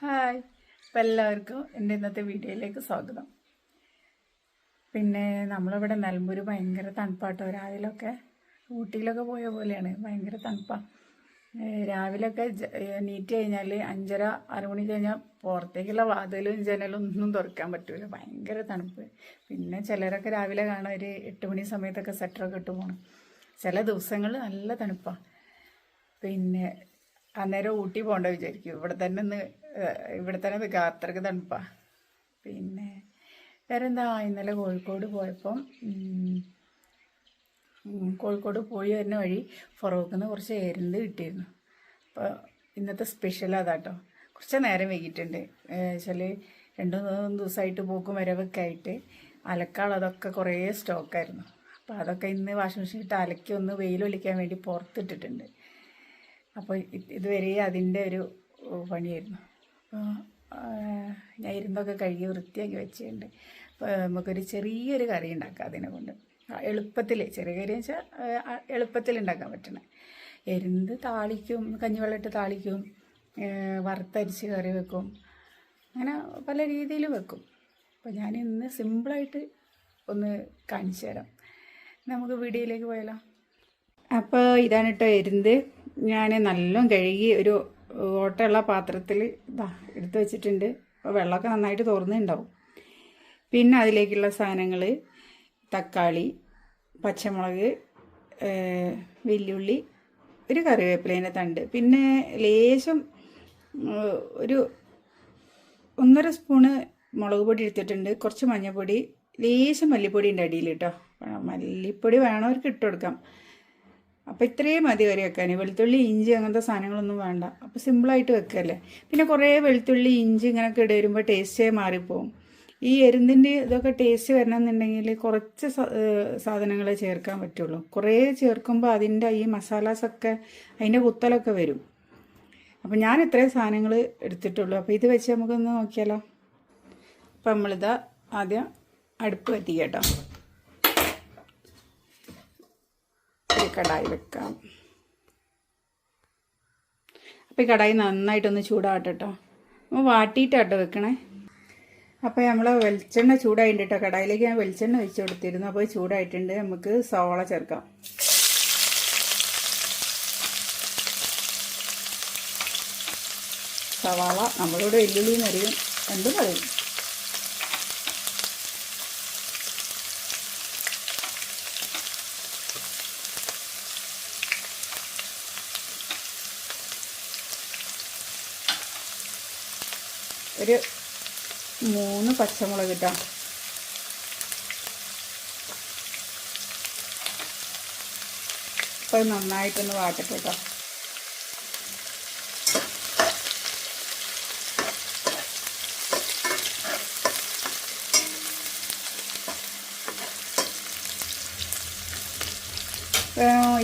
Hi. അപ്പം എല്ലാവർക്കും എന്റെ ഇന്നത്തെ വീഡിയോയിലേക്ക് സ്വാഗതം. പിന്നെ നമ്മളിവിടെ നിലമ്പൂർ ഭയങ്കര തണുപ്പാട്ടോ. രാവിലൊക്കെ ഊട്ടിയിലൊക്കെ പോയ പോലെയാണ്. ഭയങ്കര തണുപ്പാണ് രാവിലെയൊക്കെ നീറ്റ് കഴിഞ്ഞാൽ അഞ്ചര ആറ് മണി കഴിഞ്ഞാൽ പുറത്തേക്കുള്ള വാതിലും ജനലും ഒന്നും തുറക്കാൻ പറ്റില്ല ഭയങ്കര തണുപ്പ്. പിന്നെ ചിലരൊക്കെ രാവിലെ കാണാൻ ഒരു എട്ട് മണി സമയത്തൊക്കെ സെറ്ററൊക്കെ ഇട്ട് പോകണം ചില ദിവസങ്ങൾ നല്ല തണുപ്പാണ് പിന്നെ അന്നേരം ഊട്ടി പോകണ്ട വിചാരിക്കും. ഇവിടെ തന്നെ ഒന്ന് ഇവിടെ തന്നെ അത്രയ്ക്ക് തണുപ്പാ. പിന്നെ വേറെ എന്താ ഇന്നലെ കോഴിക്കോട് പോയപ്പം കോഴിക്കോട് പോയി വരുന്ന വഴി ഫറോക്കിൽ കുറച്ച് എരുന്ത് കിട്ടിയിരുന്നു. അപ്പോൾ ഇന്നത്തെ സ്പെഷ്യൽ അതാട്ടോ. കുറച്ച് നേരം വൈകിട്ടുണ്ട്. വെച്ചാൽ രണ്ടു മൂന്ന് ദിവസമായിട്ട് പോക്കും വരവൊക്കെ ആയിട്ട് അലക്കാളതൊക്കെ കുറേ സ്റ്റോക്കായിരുന്നു. അപ്പോൾ അതൊക്കെ ഇന്ന് വാഷിംഗ് മെഷീൻ ഇട്ട് അലക്കി ഒന്ന് വെയിലൊലിക്കാൻ വേണ്ടി പുറത്തിട്ടിട്ടുണ്ട്. അപ്പോൾ ഇത് ഇതുവരെ അതിന്റെ ഒരു പണിയായിരുന്നു. അപ്പോൾ ഞാൻ ഇരുന്നൊക്കെ കഴുകി വൃത്തിയാക്കി വെച്ചിട്ടുണ്ട്. അപ്പോൾ നമുക്കൊരു ചെറിയൊരു കറി ഉണ്ടാക്കാം അതിനെ കൊണ്ട്. എളുപ്പത്തിൽ ചെറിയ കറി വെച്ചാൽ എളുപ്പത്തിൽ ഉണ്ടാക്കാൻ പറ്റണേ. എരുന്ത് താളിക്കും കഞ്ഞിവെള്ളം ഇട്ട് താളിക്കും വറുത്തരിച്ച് കറി വെക്കും. അങ്ങനെ പല രീതിയിൽ വെക്കും. അപ്പോൾ ഞാൻ ഇന്ന് സിമ്പിളായിട്ട് ഒന്ന് കാണിച്ചു തരാം. നമുക്ക് വീഡിയോയിലേക്ക് പോയാലോ? അപ്പോൾ ഇതാണ് കേട്ടോ എരുന്ത്. ഞാൻ നല്ലോണം കഴുകി ഒരു ഓട്ടയുള്ള പാത്രത്തിൽ ഇതാ എടുത്ത് വെച്ചിട്ടുണ്ട്. അപ്പോൾ വെള്ളമൊക്കെ നന്നായിട്ട് തോർന്നിട്ടുണ്ടാവും. പിന്നെ അതിലേക്കുള്ള സാധനങ്ങൾ തക്കാളി പച്ചമുളക് വെല്ലുള്ളി ഒരു കറിവേപ്പിലേന്റെ തണ്ട്. പിന്നെ ലേശം ഒരു ഒന്നര സ്പൂണ് മുളക് പൊടി എടുത്തിട്ടുണ്ട്. കുറച്ച് മഞ്ഞൾപ്പൊടി ലേശം മല്ലിപ്പൊടി ഉണ്ട് അടിയിൽ കേട്ടോ. മല്ലിപ്പൊടി വേണവർക്ക് ഇട്ട് കൊടുക്കാം. അപ്പോൾ ഇത്രയും മതി കറി വെക്കാൻ വെളുത്തുള്ളി ഇഞ്ചി അങ്ങനത്തെ സാധനങ്ങളൊന്നും വേണ്ട. അപ്പോൾ സിമ്പിളായിട്ട് വെക്കല്ലേ. പിന്നെ കുറേ വെളുത്തുള്ളി ഇഞ്ചി ഇങ്ങനെയൊക്കെ ഇട വരുമ്പോൾ ടേസ്റ്റേ മാറിപ്പോവും. ഈ എരുന്തിന്റെ ഇതൊക്കെ ടേസ്റ്റ് വരണം എന്നുണ്ടെങ്കിൽ കുറച്ച് സാധനങ്ങളെ ചേർക്കാൻ പറ്റുള്ളൂ. കുറേ ചേർക്കുമ്പോൾ അതിന്റെ ഈ മസാലാസൊക്കെ അതിന്റെ കുത്തലൊക്കെ വരും. അപ്പോൾ ഞാൻ ഇത്രയും സാധനങ്ങൾ എടുത്തിട്ടുള്ളൂ. അപ്പോൾ ഇത് വെച്ച് നമുക്കൊന്ന് നോക്കിയാലോ. അപ്പം നമ്മളിതാ ആദ്യം അടുപ്പ് കത്തിക്കാം കേട്ടോ ഒരു കടായി വെക്കാം. അപ്പോൾ ഈ കടായി നന്നായിട്ടൊന്ന് ചൂടാവട്ടെ കേട്ടോ നമ്മൾ വാട്ടിയിട്ടാട്ടോ വെക്കണേ. അപ്പോൾ നമ്മൾ വെളിച്ചെണ്ണ ചൂടായിട്ടുണ്ട് കേട്ടോ കടായിലേക്ക് ഞാൻ വെളിച്ചെണ്ണ വെച്ച് കൊടുത്തിരുന്നു. അപ്പോൾ ചൂടായിട്ടുണ്ട്. നമുക്ക് സോള ചേർക്കാം. സവാള നമ്മളിവിടെ വെല്ലുള്ളി എന്നറിയും എന്തും പറയും. ഒരു മൂന്ന് പച്ചമുളക് കിട്ടാം അപ്പോൾ നന്നായിട്ടൊന്ന് വാട്ടട്ടെ കേട്ടോ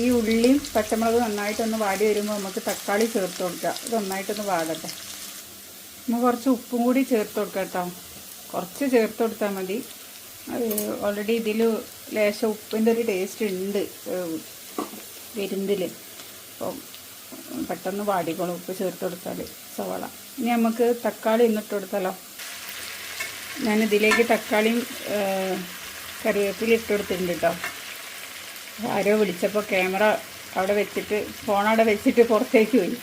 ഈ ഉള്ളിയും പച്ചമുളക് നന്നായിട്ടൊന്ന് വാടി വരുമ്പോൾ നമുക്ക് തക്കാളി ചേർത്ത് കൊടുക്കാം. ഇത് നന്നായിട്ടൊന്ന് വാടട്ടെ. നമുക്ക് കുറച്ച് ഉപ്പും കൂടി ചേർത്ത് കൊടുക്കാം കേട്ടോ. കുറച്ച് ചേർത്ത് കൊടുത്താൽ മതി. ഓൾറെഡി ഇതിൽ ലേശം ഉപ്പിന്റെ ഒരു ടേസ്റ്റ് ഉണ്ട് വിരുന്നിൽ അപ്പം പെട്ടെന്ന് വാടിക്കോളും ഉപ്പ് ചേർത്ത് കൊടുത്താൽ സവാള. ഇനി നമുക്ക് തക്കാളി ഇന്നിട്ട് കൊടുത്താലോ? ഞാൻ ഇതിലേക്ക് തക്കാളിയും കറിവേപ്പില ഇട്ട് കൊടുത്തിട്ടുണ്ട് കേട്ടോ. ആരോ വിളിച്ചപ്പോൾ ക്യാമറ അവിടെ വെച്ചിട്ട് ഫോൺ അവിടെ വെച്ചിട്ട് പുറത്തേക്ക് പോയി.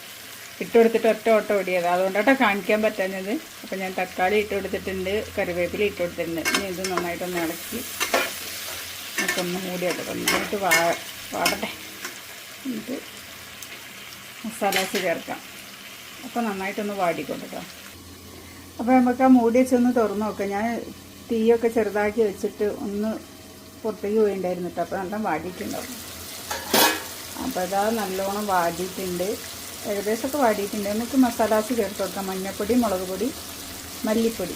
ഇട്ട് കൊടുത്തിട്ട് ഒറ്റ ഓട്ടം ഓടിയത്. അതുകൊണ്ടാട്ടോ കാണിക്കാൻ പറ്റാഞ്ഞത്. അപ്പം ഞാൻ തക്കാളി ഇട്ട് കൊടുത്തിട്ടുണ്ട് കറിവേപ്പില ഇട്ട് കൊടുത്തിട്ടുണ്ട് ഇനി ഇത് നന്നായിട്ടൊന്ന് ഇളക്കി നമുക്കൊന്ന് മൂടിയാട്ടോ നന്നായിട്ട് വാ വാടട്ടെ. എന്നിട്ട് മസാലാസ് ചേർക്കാം. അപ്പോൾ നന്നായിട്ടൊന്ന് വാടിക്കൊണ്ടിട്ടോ. അപ്പോൾ നമുക്ക് ആ മൂടി വെച്ചൊന്ന് തുറന്ന് നോക്കാം. ഞാൻ തീയൊക്കെ ചെറുതാക്കി വെച്ചിട്ട് ഒന്ന് പുറത്തേക്ക് പോയിണ്ടായിരുന്നു കേട്ടോ അപ്പോൾ നല്ല വാടിയിട്ടുണ്ടാവും. അപ്പോൾ അതാ നല്ലോണം വാടിയിട്ടുണ്ട്. ഏകദേശമൊക്കെ വാടിയിട്ടുണ്ട്. നമുക്ക് മസാലാസ് ചേർത്ത് കൊടുക്കാം. മഞ്ഞൾപ്പൊടി മുളക് പൊടി മല്ലിപ്പൊടി.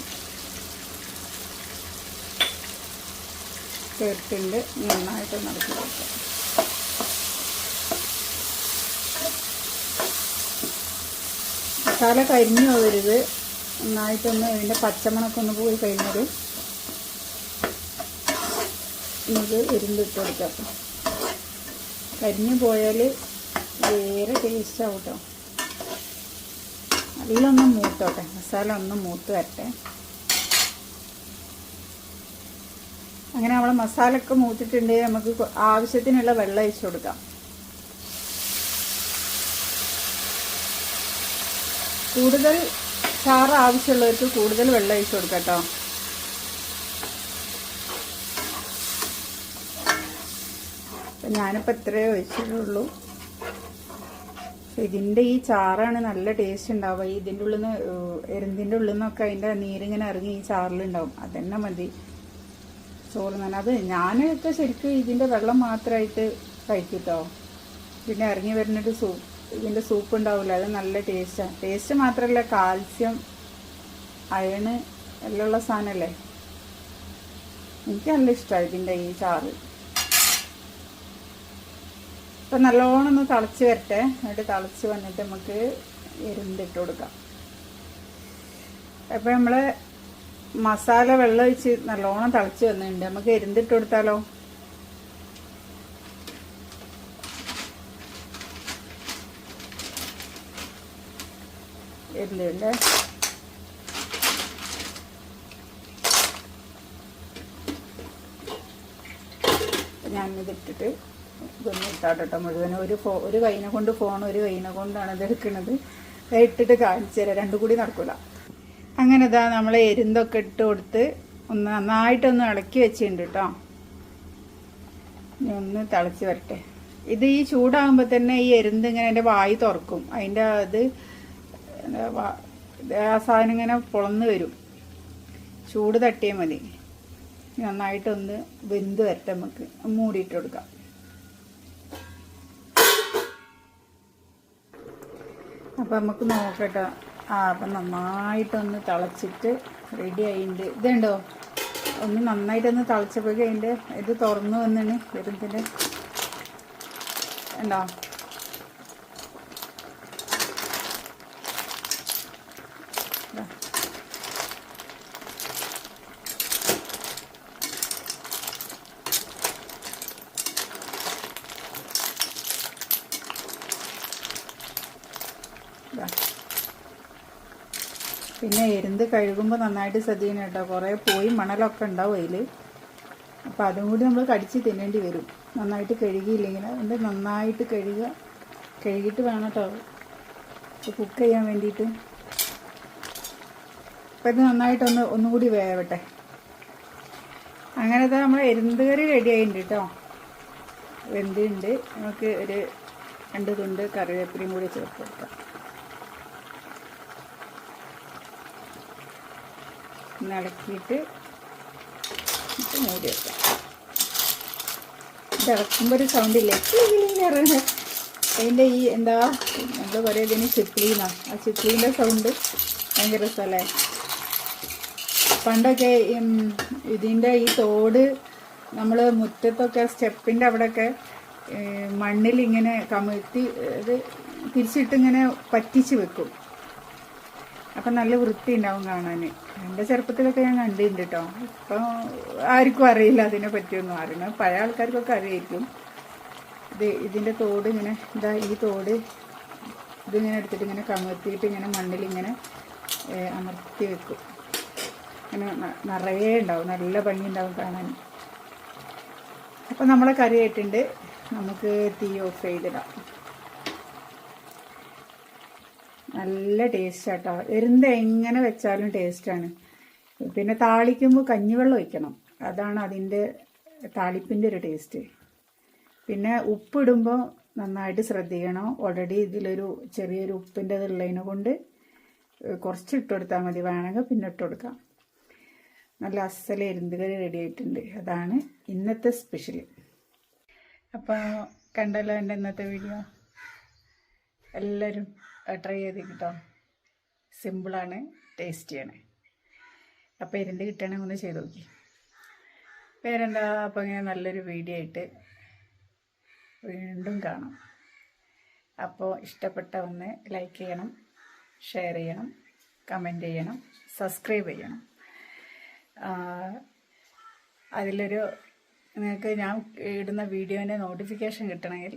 ചേർത്തിട്ടുണ്ട്. നന്നായിട്ട് നടത്തി കൊടുക്കാം. മസാല കരിഞ്ഞു പോകരുത്. നന്നായിട്ടൊന്ന് ഇതിന്റെ പച്ചമണൊക്കെ ഒന്ന് പോയി കഴിഞ്ഞാൽ നമുക്ക് ഇരുന്നിട്ട് കൊടുക്കാം. കരിഞ്ഞു പോയാൽ വേറെ ടേസ്റ്റ് ആവും കേട്ടോ അതിലൊന്ന് മൂത്തോട്ടെ. മസാല ഒന്ന് മൂത്ത് വരട്ടെ. അങ്ങനെ നമ്മളെ മസാലയൊക്കെ മൂത്തിട്ടുണ്ടെങ്കിൽ നമുക്ക് ആവശ്യത്തിനുള്ള വെള്ളം ഒഴിച്ചു കൊടുക്കാം. കൂടുതൽ ചാറ് ആവശ്യമുള്ളവർക്ക് കൂടുതൽ വെള്ളം ഒഴിച്ചു കൊടുക്കാം കേട്ടോ ഞാനിപ്പോൾ ഇത്രയേ ഒഴിച്ചിട്ടുള്ളൂ. ഇതിന്റെ ഈ ചാറാണ് നല്ല ടേസ്റ്റ് ഉണ്ടാവുക. ഇതിന്റെ ഉള്ളിൽ നിന്ന് എരുന്തിന്റെ ഉള്ളിൽ നിന്നൊക്കെ അതിന്റെ നീരിങ്ങനെ ഇറങ്ങി ഈ ചാറിലുണ്ടാവും. അതന്നെ മതി. ചോറ് തന്നെ അത് ഞാനൊക്കെ ശരിക്കും ഇതിന്റെ വെള്ളം മാത്രമായിട്ട് കഴിക്കും പിന്നെ ഇറങ്ങി വരുന്നൊരു സൂപ്പ് ഇതിന്റെ സൂപ്പ് ഉണ്ടാവില്ല അത് നല്ല ടേസ്റ്റാണ് ടേസ്റ്റ് മാത്രമല്ല കാൽസ്യം അയണ് എല്ലാം ഉള്ള സാധനമല്ലേ എനിക്ക് നല്ല ഇഷ്ടമാണ് ഇതിന്റെ ഈ ചാറ്. ഇപ്പം നല്ലോണം ഒന്ന് തിളച്ച് വരട്ടെ. എന്നിട്ട് തിളച്ച് വന്നിട്ട് നമുക്ക് എരുന്നിട്ട് കൊടുക്കാം. അപ്പം നമ്മൾ മസാല വെള്ളം ഒഴിച്ച് നല്ലോണം തിളച്ച് വന്നിട്ടുണ്ട്. നമുക്ക് എരുന്നിട്ട് കൊടുത്താലോ? എരുന്തുണ്ട് ഞാനിതിട്ടിട്ട് ഇതൊന്നും ഇട്ടാട്ടോ മുഴുവനും ഒരു ഫോ ഒരു കൈനെ കൊണ്ട് ഫോൺ ഒരു കൈനെ കൊണ്ടാണ് ഇത് എടുക്കുന്നത് ഇട്ടിട്ട് കാണിച്ചു തരാം. രണ്ടും കൂടി നടക്കൂല. അങ്ങനെ ഇതാ നമ്മൾ എരുന്തൊക്കെ ഇട്ട് കൊടുത്ത് ഒന്ന് നന്നായിട്ടൊന്ന് ഇളക്കി വെച്ചിട്ടുണ്ട് കേട്ടോ ഒന്ന് തിളച്ച് വരട്ടെ. ഇത് ഈ ചൂടാകുമ്പോൾ തന്നെ ഈ എരുന്ത് ഇങ്ങനെ എന്റെ വായി തുറക്കും. അതിന്റെ അത് ആ സാധനം ഇങ്ങനെ പൊളന്ന് വരും. ചൂട് തട്ടിയാൽ മതി. നന്നായിട്ടൊന്ന് വെന്ത് വരട്ടെ നമുക്ക്. മൂടിയിട്ട് കൊടുക്കാം. അപ്പം നമുക്ക് നോക്കട്ടെ. ആ അപ്പം നന്നായിട്ടൊന്ന് തിളച്ചിട്ട് റെഡി ആയിട്ടുണ്ട്. ഇതുണ്ടോ? ഒന്ന് നന്നായിട്ടൊന്ന് തിളച്ചപ്പോഴേക്കും അതിന്റെ ഇത് തുറന്നു വന്നിന് വരുന്നതിന്റെ ഉണ്ടോ പിന്നെ എരുന്ത് കഴുകുമ്പോൾ നന്നായിട്ട് ശ്രദ്ധിക്കണം കേട്ടോ. കുറേ പോയി മണലൊക്കെ ഉണ്ടാവും അതിൽ അപ്പോൾ അതും കൂടി നമ്മൾ കടിച്ച് തിന്നേണ്ടി വരും. നന്നായിട്ട് കഴുകിയില്ലെങ്കിൽ അതുകൊണ്ട് നന്നായിട്ട് കഴുകുക. കഴുകിയിട്ട് വേണം കേട്ടോ. കുക്ക് ചെയ്യാൻ വേണ്ടിയിട്ട്. അപ്പോൾ ഇത് നന്നായിട്ടൊന്ന് ഒന്നുകൂടി വേവട്ടെ. അങ്ങനത്തെ നമ്മൾ എരുന്ത് കറി റെഡി ആയിട്ടുണ്ട് കേട്ടോ. വെന്തുണ്ട് നമുക്ക് ഒരു രണ്ട് തുണ്ട് കറിവേപ്പിലയും കൂടി ചേർത്ത് കൊടുക്കാം. ഇളക്കിയിട്ട് മൂടി വെക്കാം. ഇത് ഇളക്കുമ്പോൾ ഒരു സൗണ്ട് ഇല്ലേ? അതിന്റെ ഈ എന്താ എന്താ പറയുക ഇതിന് ചിപ്ലീന്നാണ് ആ ചിപ്ലീന്റെ സൗണ്ട് ഭയങ്കര രസമല്ലേ? പണ്ടൊക്കെ ഇതിന്റെ ഈ തോട് നമ്മൾ മുറ്റത്തൊക്കെ സ്റ്റെപ്പിന്റെ അവിടെയൊക്കെ മണ്ണിൽ ഇങ്ങനെ കമഴ്ത്തി ഇത് തിരിച്ചിട്ടിങ്ങനെ പറ്റിച്ച് വെക്കും. അപ്പം നല്ല വൃത്തി ഉണ്ടാവും കാണാൻ. എന്റെ ചെറുപ്പത്തിലൊക്കെ ഞാൻ കണ്ടിട്ടുണ്ട് കേട്ടോ ഇപ്പം ആർക്കും അറിയില്ല അതിനെ പറ്റിയൊന്നും. അറിയണം പഴയ ആൾക്കാർക്കൊക്കെ അറിയായിരിക്കും. ഇത് ഇതിന്റെ തോട് ഇങ്ങനെ ഇതാ ഈ തോട് ഇതിങ്ങനെ എടുത്തിട്ട് ഇങ്ങനെ കമഴ്ത്തിയിട്ട് ഇങ്ങനെ മണ്ണിൽ ഇങ്ങനെ അമർത്തി വെക്കും. ഇങ്ങനെ നിറയെ ഉണ്ടാവും. നല്ല ഭംഗി ഉണ്ടാവും കാണാൻ. അപ്പം നമ്മളെ കറി ആയിട്ടുണ്ട് നമുക്ക് തീ ഓഫ് ചെയ്തിടാം. നല്ല ടേസ്റ്റ് ആട്ടോ എരുന്ത് എങ്ങനെ വെച്ചാലും ടേസ്റ്റാണ്. പിന്നെ താളിക്കുമ്പോൾ കഞ്ഞിവെള്ളം ഒഴിക്കണം. അതാണ് അതിന്റെ താളിപ്പിന്റെ ഒരു ടേസ്റ്റ്. പിന്നെ ഉപ്പിടുമ്പോൾ നന്നായിട്ട് ശ്രദ്ധിക്കണം. ഓൾറെഡി ഇതിലൊരു ചെറിയൊരു ഉപ്പിന്റെ ഇതുള്ളതിനെ കൊണ്ട് കുറച്ച് ഇട്ട് കൊടുത്താൽ മതി. വേണമെങ്കിൽ പിന്നെ ഇട്ട് കൊടുക്കാം. നല്ല അസല എരുന്ത് കറി റെഡി ആയിട്ടുണ്ട്. അതാണ് ഇന്നത്തെ സ്പെഷ്യൽ അപ്പോൾ കണ്ടല്ലോ എന്റെ ഇന്നത്തെ വീഡിയോ എല്ലാവരും ട്രൈ ചെയ്ത് കിട്ടോ സിമ്പിളാണ് ടേസ്റ്റിയാണ് അപ്പോൾ ഇരുന്ന് കിട്ടണമെങ്കിൽ ഒന്ന് ചെയ്ത് നോക്കി. പേരെന്താ? അപ്പോൾ ഇങ്ങനെ നല്ലൊരു വീഡിയോ ആയിട്ട് വീണ്ടും കാണാം. അപ്പോൾ ഇഷ്ടപ്പെട്ട ഒന്ന് ലൈക്ക് ചെയ്യണം ഷെയർ ചെയ്യണം കമന്റ് ചെയ്യണം സബ്സ്ക്രൈബ് ചെയ്യണം. അതിലൊരു നിങ്ങൾക്ക് ഞാൻ ഇടുന്ന വീഡിയോന്റെ നോട്ടിഫിക്കേഷൻ കിട്ടണമെങ്കിൽ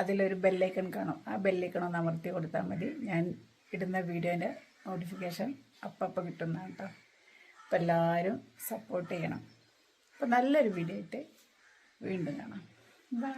അതിലൊരു ബെല്ലൈക്കൺ കാണും. ആ ബെല്ലൈക്കൺ ഒന്ന് അമർത്തി കൊടുത്താൽ മതി. ഞാൻ ഇടുന്ന വീഡിയോന്റെ നോട്ടിഫിക്കേഷൻ അപ്പം കിട്ടുന്നതാണ് കേട്ടോ അപ്പം എല്ലാവരും സപ്പോർട്ട് ചെയ്യണം. അപ്പം നല്ലൊരു വീഡിയോ ആയിട്ട് വീണ്ടും കാണാം. ബൈ